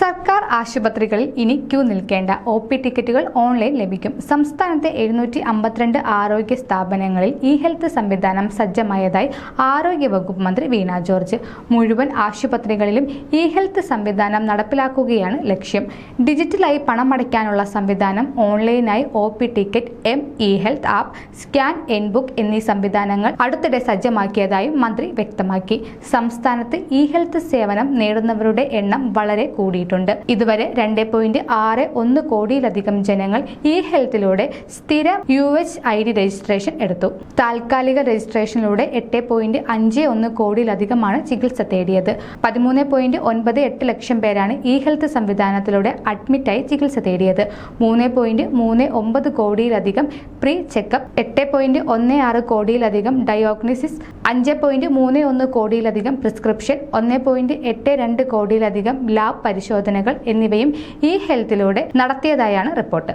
സർക്കാർ ആശുപത്രികളിൽ ഇനി ക്യൂ നിൽക്കേണ്ട. ഒ പി ടിക്കറ്റുകൾ ഓൺലൈൻ ലഭിക്കും. സംസ്ഥാനത്തെ എഴുന്നൂറ്റി അമ്പത്തിരണ്ട് ആരോഗ്യ സ്ഥാപനങ്ങളിൽ ഇ ഹെൽത്ത് സംവിധാനം സജ്ജമായതായി ആരോഗ്യ വകുപ്പ് മന്ത്രി വീണ ജോർജ്. മുഴുവൻ ആശുപത്രികളിലും ഇ ഹെൽത്ത് സംവിധാനം നടപ്പിലാക്കുകയാണ് ലക്ഷ്യം. ഡിജിറ്റലായി പണമടയ്ക്കാനുള്ള സംവിധാനം ഓൺലൈനായി O P ticket M E health app scan and book എന്നീ സംവിധാനങ്ങൾ അടുത്തിടെ സജ്ജമാക്കിയതായും മന്ത്രി വ്യക്തമാക്കി. സംസ്ഥാനത്ത് ഇ ഹെൽത്ത് സേവനം നേടുന്നവരുടെ എണ്ണം വളരെ കൂടിയിട്ടുണ്ട് ഇതുവരെ രണ്ട് പോയിന്റ് ആറ് ഒന്ന് കോടിയിലധികം ജനങ്ങൾ ഇ ഹെൽത്തിലൂടെ സ്ഥിര U H I D registration എടുത്തു. താൽക്കാലിക രജിസ്ട്രേഷനിലൂടെ എട്ട് പോയിന്റ് അഞ്ച് ഒന്ന് കോടിയിലധികമാണ് ചികിത്സ തേടിയത്. പതിമൂന്ന് പോയിന്റ് ഒൻപത് എട്ട് ലക്ഷം പേരാണ് ഇ ഹെൽത്ത് സംവിധാനത്തിലൂടെ അഡ്മിറ്റായി ചികിത്സ തേടിയത്. മൂന്ന് പോയിന്റ് മൂന്ന് ഒമ്പത് കോടിയിലധികം പ്രീ ചെക്കപ്പ് എട്ട് പോയിന്റ് ഒന്ന് ആറ് കോടിയിലധികം ഡയോഗ്നോസിസ് അഞ്ച് പോയിന്റ് മൂന്ന് ഒന്ന് കോടിയിലധികം പ്രിസ്ക്രിപ്ഷൻ ഒന്ന് പോയിന്റ് എട്ട് രണ്ട് കോടിയിലധികം ലാബ് പരിശോധനകൾ എന്നിവയും ഇ ഹെൽത്തിലൂടെ നടത്തിയതായാണ് റിപ്പോർട്ട്.